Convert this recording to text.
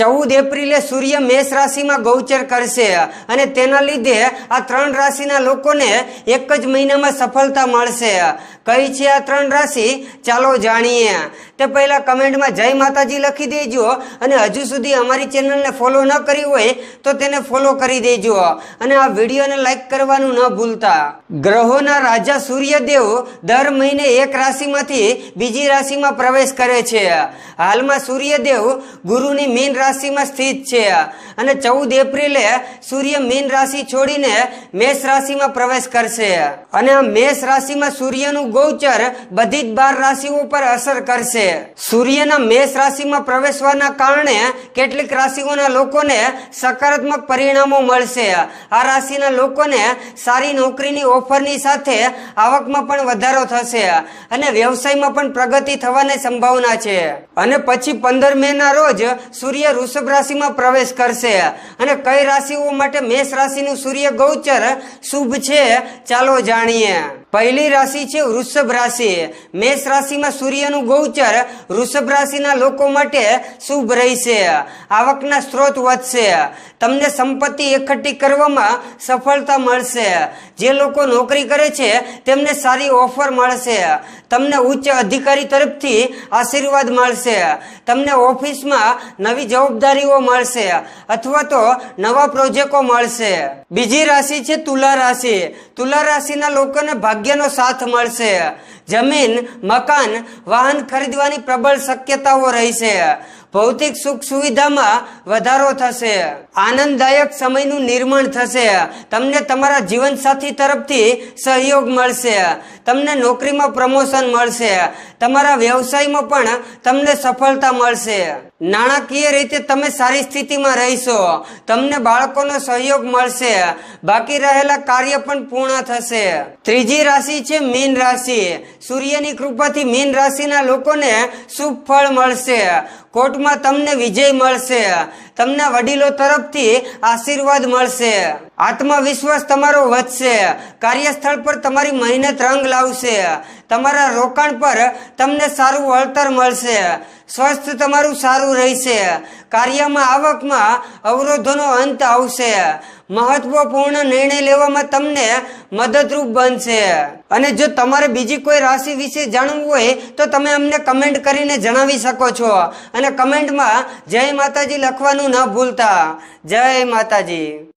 ચૌદ એપ્રિલે સૂર્ય મેષ રાશિમાં ગૌચર કરશે અને તેના લીધે આ ત્રણ રાશિના લોકોને એક જ મહિનામાં સફળતા મળશે. કઈ છે આ ત્રણ રાશિ? ચાલો જાણીએ. તે પહેલા કમેન્ટમાં જય માતાજી લખી દેજો અને હજુ સુધી અમારી ચેનલને ફોલો ન કરી હોય તો તેને ફોલો કરી દેજો અને આ વિડીયોને લાઈક કરવાનું ન ભૂલતા. ગ્રહોના રાજા સૂર્યદેવ દર મહિને એક રાશિમાંથી બીજી રાશિમાં પ્રવેશ કરે છે. હાલમાં સૂર્યદેવ ગુરુની મીન રાશિમાં સ્થિત છે. અને ચૌદ એપ્રિલે સૂર્ય મીન રાશિ છોડીને મેષ રાશિમાં પ્રવેશ કરશે. અને આ મેષ રાશિમાં સૂર્યનું ગોચર બધી જ બાર રાશિઓ પર અસર કરશે. સૂર્યના મેષ રાશિમાં પ્રવેશવાના કારણે કેટલીક રાશિઓના લોકોને સકારાત્મક પરિણામો મળશે. આ રાશિના લોકોને સારી નોકરીની ઓફરની સાથે આવકમાં પણ વધારો થશે અને વ્યવસાયમાં પણ પ્રગતિ થવાની સંભાવના છે. અને પછી પંદર મે ના રોજ સૂર્ય વૃષભ રાશિમાં પ્રવેશ કરશે. અને કઈ રાશિઓ માટે મેષ રાશિનું સૂર્ય ગૌચર શુભ છે, ચાલો જાણીએ. પહેલી રાશિ છે વૃષભ રાશિ. મેષ રાશિમાં સૂર્યનું ગૌચર વૃષભ રાશિના લોકો માટે શુભ રહેશે. આવકના સ્ત્રોત વધશે. તમને સંપત્તિ એકઠી કરવામાં સફળતા મળશે. જે લોકો નોકરી કરે છે, તેમને સારી ઓફર મળશે. તમને ઉચ્ચ અધિકારી તરફથી આશીર્વાદ મળશે. તમને ઓફિસમાં નવી જવાબદારીઓ મળશે અથવા તો નવા પ્રોજેક્ટો મળશે. બીજી રાશિ છે તુલા રાશિ. તુલા રાશિના લોકોને ભાગ્યનો સાથ મળશે. જમીન, મકાન, વાહન ખરીદવાની પ્રબળ શક્યતાઓ રહેશે. ભૌતિક સુખ સુવિધામાં વધારો થશે. આનંદદાયક સમયનું નિર્માણ થશે. તમને તમારા જીવનસાથી તરફથી સહયોગ મળશે. તમને નોકરીમાં પ્રમોશન મળશે. તમારા વ્યવસાયમાં પણ તમને સફળતા મળશે. નાણાકીય રીતે તમે સારી સ્થિતિમાં રહીશો. તમને બાળકોનો સહયોગ મળશે. બાકી રહેલા કાર્ય પણ પૂર્ણ થશે. ત્રીજી રાશિ છે મીન રાશિ. સૂર્યની કૃપાથી મીન રાશિના લોકોને શુભ ફળ મળશે. કોર્ટમાં તમને વિજય મળશે. તમને વડીલો તરફથી આશીર્વાદ મળશે. આત્મવિશ્વાસ તમારો વધશે. કાર્યસ્થળ પર તમારી મહેનત રંગ લાવશે. તમારા રોકાણ પર તમને સારું વળતર મળશે. સ્વસ્થ તમારું સારું રહેશે. કાર્યમાં આવકમાં અવરોધોનો અંત આવશે. મહત્વપૂર્ણ નિર્ણય લેવામાં તમને મદદરૂપ બનશે. અને જો તમારે બીજી કોઈ રાશિ વિશે જાણવું હોય, તો તમે અમને કમેન્ટ કરીને જણાવી શકો છો. અને કમેન્ટમાં જય માતાજી લખવાનું ન ભૂલતા. જય માતાજી.